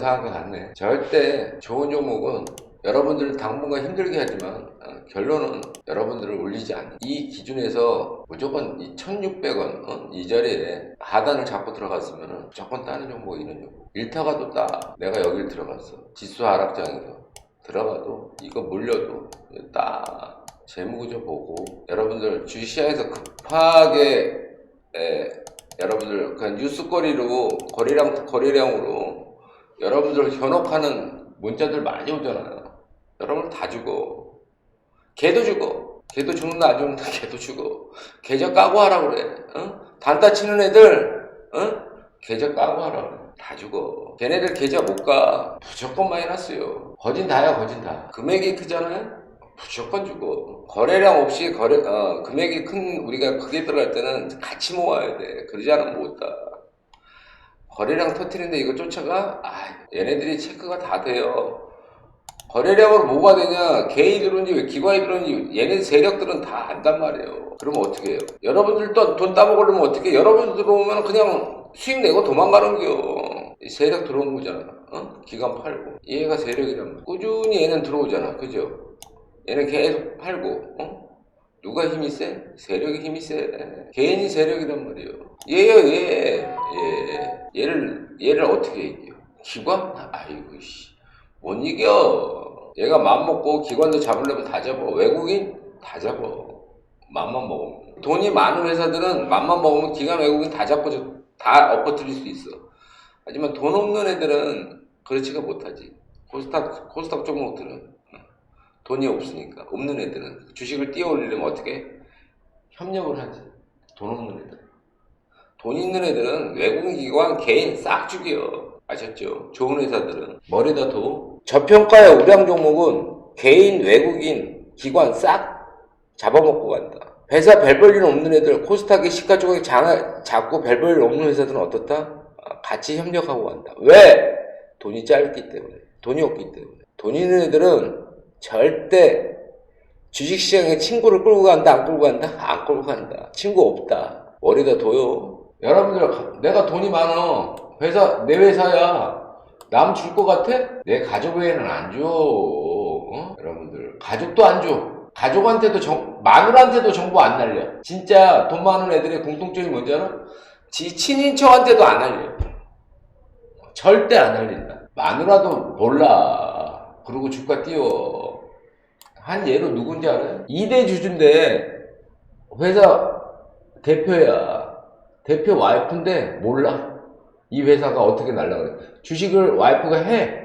상황과 같네. 절대 좋은 종목은 여러분들 당분간 힘들게 하지만 어, 결론은 여러분들을 울리지 않는 이 기준에서 무조건 이 1600원 어? 이 자리에 하단을 잡고 들어갔으면 무조건 따는 종목 이런 종목 일타가도 따 내가 여길 들어갔어 지수 하락장에서 들어가도 이거 물려도 따 재무구조 보고 여러분들 주시장에서 급하게 에, 여러분들 그냥 뉴스거리로 거리량 거리량으로 여러분들 현혹하는 문자들 많이 오잖아요. 여러분 다 죽어. 개도 죽어. 개도 죽는다 안 죽는다 개도 죽어. 계좌 까고 하라 그래. 어? 단타 치는 애들 어? 계좌 까고 하라 그래. 다 죽어. 걔네들 계좌 못 가. 무조건 마이너스요. 거진 다야 거진 다. 금액이 크잖아요. 무조건 주고 거래량 없이 거래 어, 금액이 큰 우리가 크게 들어갈 때는 같이 모아야 돼 그러지 않으면 못다 거래량 터트리는데 이거 쫓아가 아 얘네들이 체크가 다 돼요 거래량으로 뭐가 되냐 개인이 들어온지 왜 기관이 들어온지 얘네 세력들은 다 안단 말이에요 그러면 어떻게 해요 여러분들도 돈 따먹으려면 어떻게 여러분 들어오면 그냥 수익 내고 도망가는 거요 세력 들어온 거잖아 어? 기관 팔고 얘가 세력이란 말이야 꾸준히 얘는 들어오잖아 그죠 얘는 계속 팔고 어? 누가 힘이 세? 세력이 힘이 세. 개인이 세력이란 말이에요. 얘요 얘. 얘. 얘를 얘를 어떻게 이겨? 기관? 아이고 씨. 못 이겨. 얘가 맘 먹고 기관도 잡으려면 다 잡아. 외국인 다 잡아. 맘만 먹으면. 돈이 많은 회사들은 맘만 먹으면 기관 외국인 다 잡고 저- 다 엎어뜨릴 수 있어. 하지만 돈 없는 애들은 그렇지가 못하지. 코스닥 코스닥 종목들은 돈이 없으니까 없는 애들은 주식을 띄워 올리려면 어떻게 협력을 하지 돈 없는 애들 돈 있는 애들은 외국인 기관 개인 싹 죽여. 아셨죠? 좋은 회사들은. 머리다 도 저평가의 우량 종목은 개인 외국인 기관 싹 잡아먹고 간다. 회사 별볼일 없는 애들 코스닥의 시가총액 장 잡고 별볼일 없는 회사들은 어떻다? 아, 같이 협력하고 간다. 왜? 돈이 짧기 때문에 돈이 없기 때문에. 돈 있는 애들은 절대 주식시장에 친구를 끌고 간다 안 끌고 간다? 안 끌고 간다. 친구 없다. 머리다 둬요 여러분들 내가 돈이 많어. 회사 내 회사야. 남 줄 것 같아? 내 가족 외에는 안줘. 어? 여러분들 가족도 안줘. 가족한테도 정, 마누라한테도 정보 안 날려. 진짜 돈 많은 애들의 공통점이 뭔지 알아? 지 친인척한테도 안 알려. 절대 안 알린다. 마누라도 몰라. 그리고 주가 띄워 한 예로 누군지 알아요? 2대 주주인데 회사 대표야 대표 와이프인데 몰라. 이 회사가 어떻게 날라그래. 주식을 와이프가 해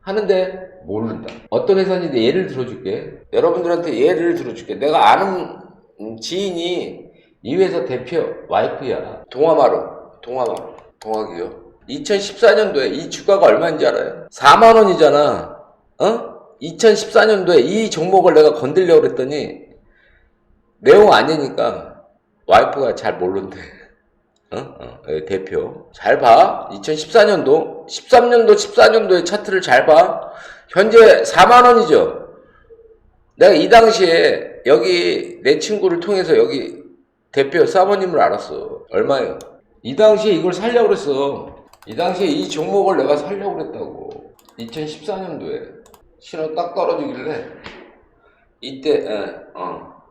하는데 모른다. 어떤 회사인지 예를 들어줄게. 여러분들한테 예를 들어줄게. 내가 아는 음, 지인이 이 회사 대표 와이프야. 동아마루. 동아마루. 동아기업 2014년도에 이 주가가 얼마인지 알아요? 4만 원이잖아. 어? 2014년도에 이 종목을 내가 건들려고 그랬더니 내용 아니니까 와이프가 잘 모른대. 어? 어, 여기 대표. 잘 봐. 2014년도, 13년도, 14년도의 차트를 잘 봐. 현재 4만원이죠. 내가 이 당시에 여기 내 친구를 통해서 여기 대표 사모님을 알았어. 얼마예요? 이 당시에 이걸 살려고 그랬어. 이 당시에 이 종목을 내가 살려고 그랬다고. 2014년도에. 신호 딱 떨어지길래 이때 에, 어,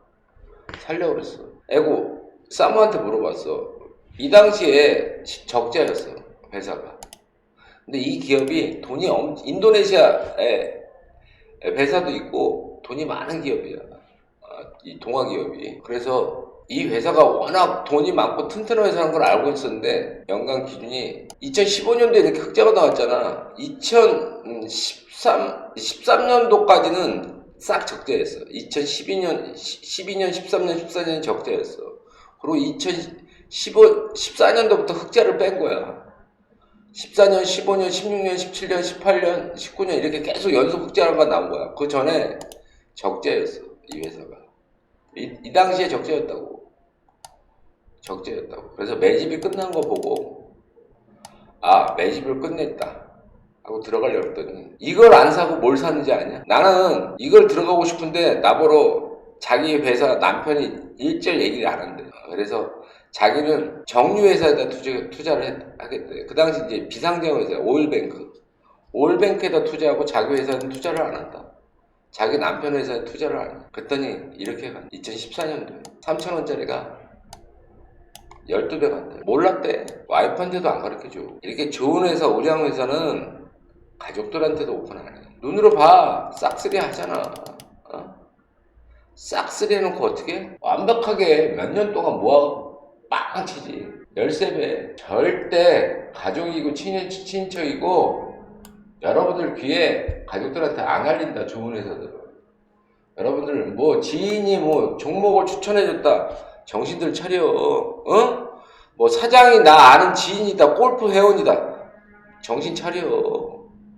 살려고 그랬어. 에고 사모한테 물어봤어. 이 당시에 시- 적자였어 회사가. 근데 이 기업이 돈이 엄, 인도네시아에 회사도 있고 돈이 많은 기업이야. 아, 이 동아 기업이. 그래서 이 회사가 워낙 돈이 많고 튼튼한 회사라는 걸 알고 있었는데 연간 기준이 2015년도에 이렇게 흑자가 나왔잖아. 2013 13년도까지는 싹 적자였어. 2012년 12년 13년 14년 적자였어. 그리고 2015 14년도부터 흑자를 뺀 거야. 14년, 15년, 16년, 17년, 18년, 19년 이렇게 계속 연속 흑자가 나온 거야. 그 전에 적자였어. 이 회사가. 이, 이 당시에 적자였다고. 적자였다고. 그래서 매집이 끝난 거 보고 아 매집을 끝냈다. 하고 들어가려고 했더니 이걸 안 사고 뭘 사는지 아냐? 나는 이걸 들어가고 싶은데 나보러 자기 회사 남편이 일절 얘기를 안 한대. 그래서 자기는 정유회사에다 투자, 투자를 했- 하겠대. 그 당시 이제 비상장 회사, 오일뱅크. 올뱅크에다 투자하고 자기 회사는 투자를 안 한다. 자기 남편 회사에 투자를 안 해. 그랬더니 이렇게 간 2014년도에 3천원짜리가 12배 간대. 몰랐대. 와이프한테도 안 가르쳐줘. 이렇게 좋은 회사, 우량 회사는 가족들한테도 오픈 안 해. 눈으로 봐. 싹쓸이 하잖아. 어? 싹쓸이 해놓고 어떻게? 완벽하게 몇 년 동안 모아갖고 빵 치지. 13배. 절대 가족이고 친인, 친척이고 여러분들 귀에 가족들한테 안 알린다. 좋은 회사들은. 여러분들 뭐 지인이 뭐 종목을 추천해줬다. 정신들 차려. 어? 뭐 사장이 나 아는 지인이다. 골프 회원이다. 정신 차려.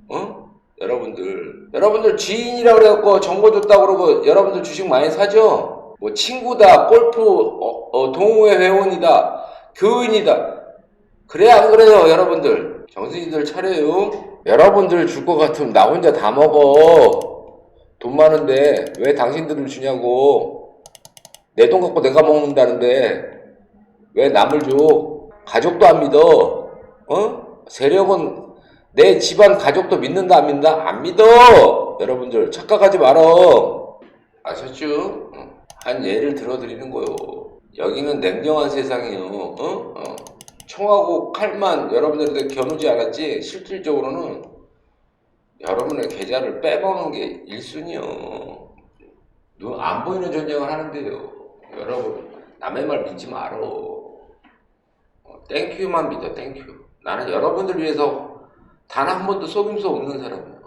어? 여러분들. 여러분들 지인이라 그래갖고 정보 줬다 그러고 여러분들 주식 많이 사죠? 뭐 친구다. 골프 어, 어, 동호회 회원이다. 교인이다. 그래 안 그래요 여러분들? 정신들 차려요. 여러분들 줄 것 같으면 나 혼자 다 먹어. 돈 많은데 왜 당신들을 주냐고. 내 돈 갖고 내가 먹는다는데 왜 남을 줘? 가족도 안 믿어. 어? 세력은 내 집안 가족도 믿는다 안 믿는다? 안 믿어. 여러분들 착각하지 말어. 아셨죠? 어. 한 예를 들어드리는 거요. 여기는 냉정한 세상이요. 어? 어. 총하고 칼만 여러분들한테 겨누지 않았지 실질적으로는 여러분의 계좌를 빼먹는 게 1순위요. 눈안 보이는 전쟁을 하는데요. 여러분 남의 말 믿지 말어. 어, 땡큐만 믿어 땡큐. 나는 여러분들 위해서 단 한 번도 속임수 없는 사람이야.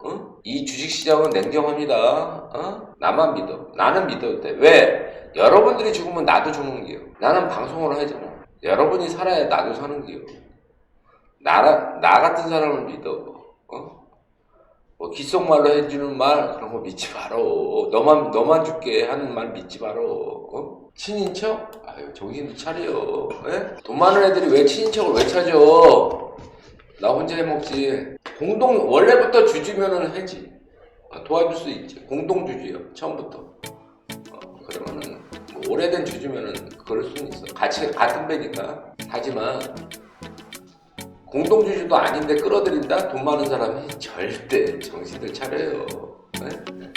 어? 이 주식시장은 냉정합니다. 어? 나만 믿어. 나는 믿어도 돼. 왜? 여러분들이 죽으면 나도 죽는 게요. 나는 방송을 하잖아. 여러분이 살아야 나도 사는 게요. 나라, 나 같은 사람을 믿어. 어? 뭐 귓속말로 해주는 말 그런 거 믿지 말어. 너만 너만 죽게 하는 말 믿지 말어. 어? 친인척? 아유 정신 차려. 예? 돈 많은 애들이 왜 친인척을 왜 찾아? 나 혼자 해먹지. 공동 원래부터 주주면은 해지. 아, 도와줄 수 있지. 공동 주주요 처음부터. 어, 그러면은 뭐 오래된 주주면은 그럴 수는 있어. 같이 같은 배니까. 하지만 공동 주주도 아닌데 끌어들인다? 돈 많은 사람이 절대 정신을 차려요. 네?